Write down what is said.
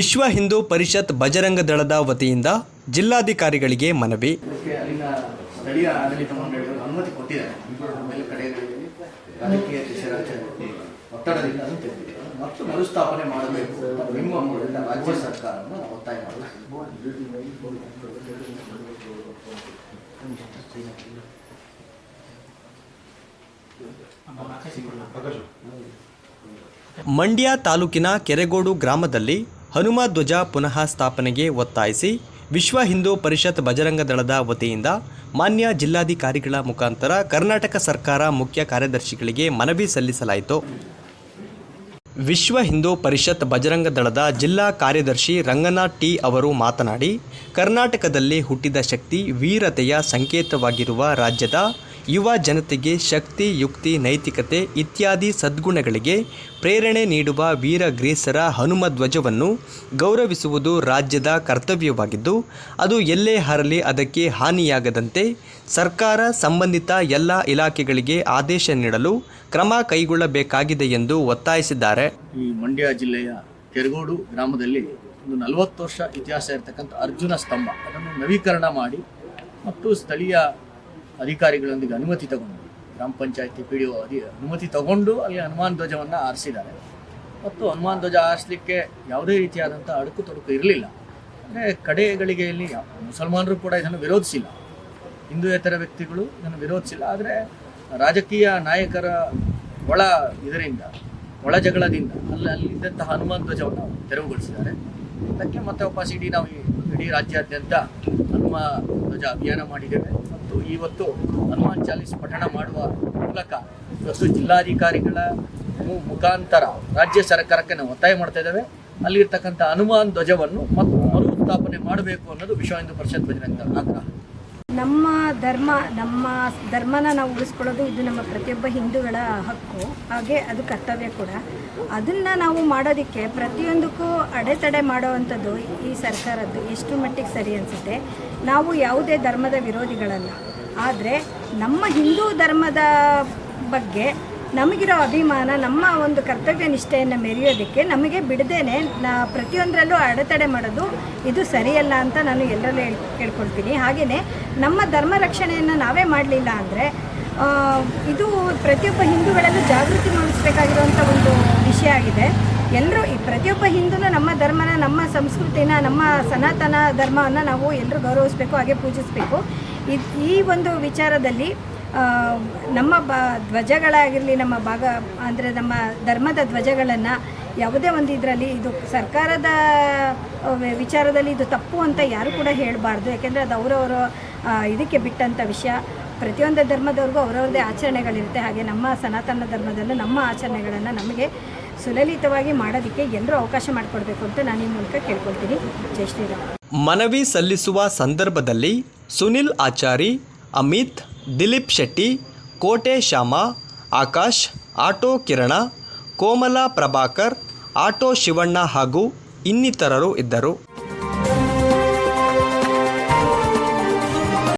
ವಿಶ್ವ ಹಿಂದೂ ಪರಿಷತ್ ಬಜರಂಗ ದಳದ ವತಿಯಿಂದ ಜಿಲ್ಲಾಧಿಕಾರಿಗಳಿಗೆ ಮನವಿ. ಅಲ್ಲಿನ ಸ್ಥಳೀಯ ಆಡಳಿತ ಮಂಡಳಿಗಳು ಅನುಮತಿ ಕೊಟ್ಟಿದ್ದಾರೆ. ಮೇಲೆ ಕಡೆಗಳಲ್ಲಿ ರಾಜಕೀಯ ಶಿರಾಚಾರಕ್ಕೆ ಒತ್ತಡದಿಂದ ಅದನ್ನು ಮತ್ತು ಮರುಸ್ಥಾಪನೆ ಮಾಡಬೇಕು. ಅಂತ ನಿಮ್ಮ ಮೂಲಕ ರಾಜ್ಯ ಸರ್ಕಾರವನ್ನು ಒತ್ತಾಯ ಮಾಡಬೇಕು. ಮಂಡ್ಯ ತಾಲೂಕಿನ ಕೆರೆಗೋಡು ಗ್ರಾಮದಲ್ಲಿ ಹನುಮ ಧ್ವಜ ಪುನಃ ಸ್ಥಾಪನೆಗೆ ಒತ್ತಾಯಿಸಿ ವಿಶ್ವ ಹಿಂದೂ ಪರಿಷತ್ ಬಜರಂಗ ದಳದ ವತಿಯಿಂದ ಮಾನ್ಯ ಜಿಲ್ಲಾಧಿಕಾರಿಗಳ ಮುಖಾಂತರ ಕರ್ನಾಟಕ ಸರ್ಕಾರ ಮುಖ್ಯ ಕಾರ್ಯದರ್ಶಿಗಳಿಗೆ ಮನವಿ ಸಲ್ಲಿಸಲಾಯಿತು. ವಿಶ್ವ ಹಿಂದೂ ಪರಿಷತ್ ಬಜರಂಗ ದಳದ ಜಿಲ್ಲಾ ಕಾರ್ಯದರ್ಶಿ ರಂಗನಾಥ್ ಟಿ ಅವರು ಮಾತನಾಡಿ, ಕರ್ನಾಟಕದಲ್ಲಿ ಹುಟ್ಟಿದ ಶಕ್ತಿ ವೀರತೆಯ ಸಂಕೇತವಾಗಿರುವ ರಾಜ್ಯದ ಯುವ ಜನತೆಗೆ ಶಕ್ತಿ, ಯುಕ್ತಿ, ನೈತಿಕತೆ ಇತ್ಯಾದಿ ಸದ್ಗುಣಗಳಿಗೆ ಪ್ರೇರಣೆ ನೀಡುವ ವೀರಗ್ರೇಸರ ಹನುಮ ಧ್ವಜವನ್ನು ಗೌರವಿಸುವುದು ರಾಜ್ಯದ ಕರ್ತವ್ಯವಾಗಿದ್ದು, ಅದು ಎಲ್ಲೇ ಹರಲಿ ಅದಕ್ಕೆ ಹಾನಿಯಾಗದಂತೆ ಸರ್ಕಾರ ಸಂಬಂಧಿತ ಎಲ್ಲ ಇಲಾಖೆಗಳಿಗೆ ಆದೇಶ ನೀಡಲು ಕ್ರಮ ಕೈಗೊಳ್ಳಬೇಕಾಗಿದೆ ಎಂದು ಒತ್ತಾಯಿಸಿದ್ದಾರೆ. ಈ ಮಂಡ್ಯ ಜಿಲ್ಲೆಯ ಕೆರಗೋಡು ಗ್ರಾಮದಲ್ಲಿ ಒಂದು ನಲವತ್ತು ವರ್ಷ ಇತಿಹಾಸ ಇರತಕ್ಕಂಥ ಅರ್ಜುನ ಸ್ತಂಭ. ಅದನ್ನು ನವೀಕರಣ ಮಾಡಿ ಮತ್ತು ಸ್ಥಳೀಯ ಅಧಿಕಾರಿಗಳೊಂದಿಗೆ ಅನುಮತಿ ತಗೊಂಡು, ಗ್ರಾಮ ಪಂಚಾಯತಿ ಪಿ ಡಿ ಒ ಅಧಿ ಅನುಮತಿ ತಗೊಂಡು ಅಲ್ಲಿ ಹನುಮಾನ್ ಧ್ವಜವನ್ನು ಆರಿಸಿದ್ದಾರೆ ಮತ್ತು ಹನುಮಾನ್ ಧ್ವಜ ಆರಿಸಲಿಕ್ಕೆ ಯಾವುದೇ ರೀತಿಯಾದಂಥ ಅಡುಕು ತೊಡಕು ಇರಲಿಲ್ಲ. ಅಂದರೆ ಕಡೆಗಳಿಗೆಯಲ್ಲಿ ಮುಸಲ್ಮಾನರು ಕೂಡ ಇದನ್ನು ವಿರೋಧಿಸಿಲ್ಲ. ಹಿಂದೂಯೇತರ ವ್ಯಕ್ತಿಗಳು ಇದನ್ನು ವಿರೋಧಿಸಿಲ್ಲ. ಆದರೆ ರಾಜಕೀಯ ನಾಯಕರ ಒಳ ಇದರಿಂದ ಒಳ ಜಗಳದಿಂದ ಅಲ್ಲಿ ಅಲ್ಲಿದ್ದಂತಹ ಹನುಮಾನ್ ಧ್ವಜವನ್ನು ತೆರವುಗೊಳಿಸಿದ್ದಾರೆ. ಅದಕ್ಕೆ ಮತ್ತೆ ವಾಪಸ್ ಇಡೀ ನಾವು ಇಡೀ ರಾಜ್ಯಾದ್ಯಂತ ಹನುಮ ಧ್ವಜ ಅಭಿಯಾನ ಮಾಡಿದ್ದೇವೆ. ಮತ್ತು ಇವತ್ತು ಹನುಮಾನ್ ಚಾಲೀಸ್ ಪಠಣ ಮಾಡುವ ಮೂಲಕ ಇವತ್ತು ಜಿಲ್ಲಾಧಿಕಾರಿಗಳ ಮುಖಾಂತರ ರಾಜ್ಯ ಸರ್ಕಾರಕ್ಕೆ ನಾವು ಒತ್ತಾಯ ಮಾಡ್ತಾ ಇದ್ದೇವೆ. ಅಲ್ಲಿರ್ತಕ್ಕಂಥ ಹನುಮಾನ್ ಧ್ವಜವನ್ನು ಮತ್ತು ಮರುಸ್ಥಾಪನೆ ಮಾಡಬೇಕು ಅನ್ನೋದು ವಿಶ್ವ ಹಿಂದೂ ಪರಿಷತ್ ಭಜನೆ ಆಗ್ರಹ. ನಮ್ಮ ಧರ್ಮ, ನಮ್ಮ ಧರ್ಮನ ನಾವು ಉಳಿಸ್ಕೊಳ್ಳೋದು ಇದು ನಮ್ಮ ಪ್ರತಿಯೊಬ್ಬ ಹಿಂದೂಗಳ ಹಕ್ಕು. ಹಾಗೆ ಅದು ಕರ್ತವ್ಯ ಕೂಡ. ಅದನ್ನು ನಾವು ಮಾಡೋದಕ್ಕೆ ಪ್ರತಿಯೊಂದಕ್ಕೂ ಅಡೆತಡೆ ಮಾಡೋವಂಥದ್ದು ಈ ಸರ್ಕಾರದ್ದು ಎಷ್ಟು ಮಟ್ಟಿಗೆ ಸರಿ ಅನಿಸುತ್ತೆ. ನಾವು ಯಾವುದೇ ಧರ್ಮದ ವಿರೋಧಿಗಳಲ್ಲ. ಆದರೆ ನಮ್ಮ ಹಿಂದೂ ಧರ್ಮದ ಬಗ್ಗೆ ನಮಗಿರೋ ಅಭಿಮಾನ, ನಮ್ಮ ಒಂದು ಕರ್ತವ್ಯ ನಿಷ್ಠೆಯನ್ನು ಮೆರೆಯೋದಕ್ಕೆ ನಮಗೆ ಬಿಡದೇನೆ ನಾ ಪ್ರತಿಯೊಂದರಲ್ಲೂ ಅಡೆತಡೆ ಮಾಡೋದು ಇದು ಸರಿಯಲ್ಲ ಅಂತ ನಾನು ಎಲ್ಲರಲ್ಲೂ ಹೇಳ್, ಕೇಳ್ಕೊಳ್ತೀನಿ. ಹಾಗೆಯೇ ನಮ್ಮ ಧರ್ಮ ರಕ್ಷಣೆಯನ್ನು ನಾವೇ ಮಾಡಲಿಲ್ಲ ಅಂದರೆ ಇದು ಪ್ರತಿಯೊಬ್ಬ ಹಿಂದೂಗಳಲ್ಲೂ ಜಾಗೃತಿ ಮೂಡಿಸಬೇಕಾಗಿರುವಂಥ ಒಂದು ವಿಷಯ ಆಗಿದೆ. ಎಲ್ಲರೂ ಈ ಪ್ರತಿಯೊಬ್ಬ ಹಿಂದೂನು ನಮ್ಮ ಧರ್ಮನ, ನಮ್ಮ ಸಂಸ್ಕೃತಿನ, ನಮ್ಮ ಸನಾತನ ಧರ್ಮವನ್ನು ನಾವು ಎಲ್ಲರೂ ಗೌರವಿಸಬೇಕು, ಹಾಗೆ ಪೂಜಿಸಬೇಕು. ಈ ಒಂದು ವಿಚಾರದಲ್ಲಿ ನಮ್ಮ ಬ ಧ್ವಜಗಳಾಗಿರಲಿ, ನಮ್ಮ ಭಾಗ, ಅಂದರೆ ನಮ್ಮ ಧರ್ಮದ ಧ್ವಜಗಳನ್ನು ಯಾವುದೇ ಒಂದು ಇದರಲ್ಲಿ ಇದು ಸರ್ಕಾರದ ವಿಚಾರದಲ್ಲಿ ಇದು ತಪ್ಪು ಅಂತ ಯಾರು ಕೂಡ ಹೇಳಬಾರ್ದು. ಯಾಕೆಂದರೆ ಅದು ಅವರವರ ಇದಕ್ಕೆ ಬಿಟ್ಟಂಥ ವಿಷಯ. ಪ್ರತಿಯೊಂದು ಧರ್ಮದವ್ರಿಗೂ ಅವರವ್ರದ್ದೇ ಆಚರಣೆಗಳಿರುತ್ತೆ. ಹಾಗೆ ನಮ್ಮ ಸನಾತನ ಧರ್ಮದಲ್ಲೂ ನಮ್ಮ ಆಚರಣೆಗಳನ್ನು ನಮಗೆ ಸುಲಲಿತವಾಗಿ ಮಾಡೋದಕ್ಕೆ ಎಲ್ಲರೂ ಅವಕಾಶ ಮಾಡಿಕೊಡ್ಬೇಕು ಅಂತ ನಾನು ಈ ಮೂಲಕ ಕೇಳ್ಕೊಳ್ತೀನಿ. ಜೈ ಶ್ರೀರಾಮ್. ಮನವಿ ಸಲ್ಲಿಸುವ ಸಂದರ್ಭದಲ್ಲಿ ಸುನಿಲ್ ಆಚಾರಿ, ಅಮಿತ್ ದಿಲೀಪ್ ಶೆಟ್ಟಿ ಕೋಟೆ ಶ್ಯಾಮ ಆಕಾಶ್ ಆಟೋ ಕಿರಣ ಕೋಮಲ ಪ್ರಭಾಕರ್ ಆಟೋ ಶಿವಣ್ಣ ಹಾಗೂ ಇನ್ನಿತರರು ಇದ್ದರು.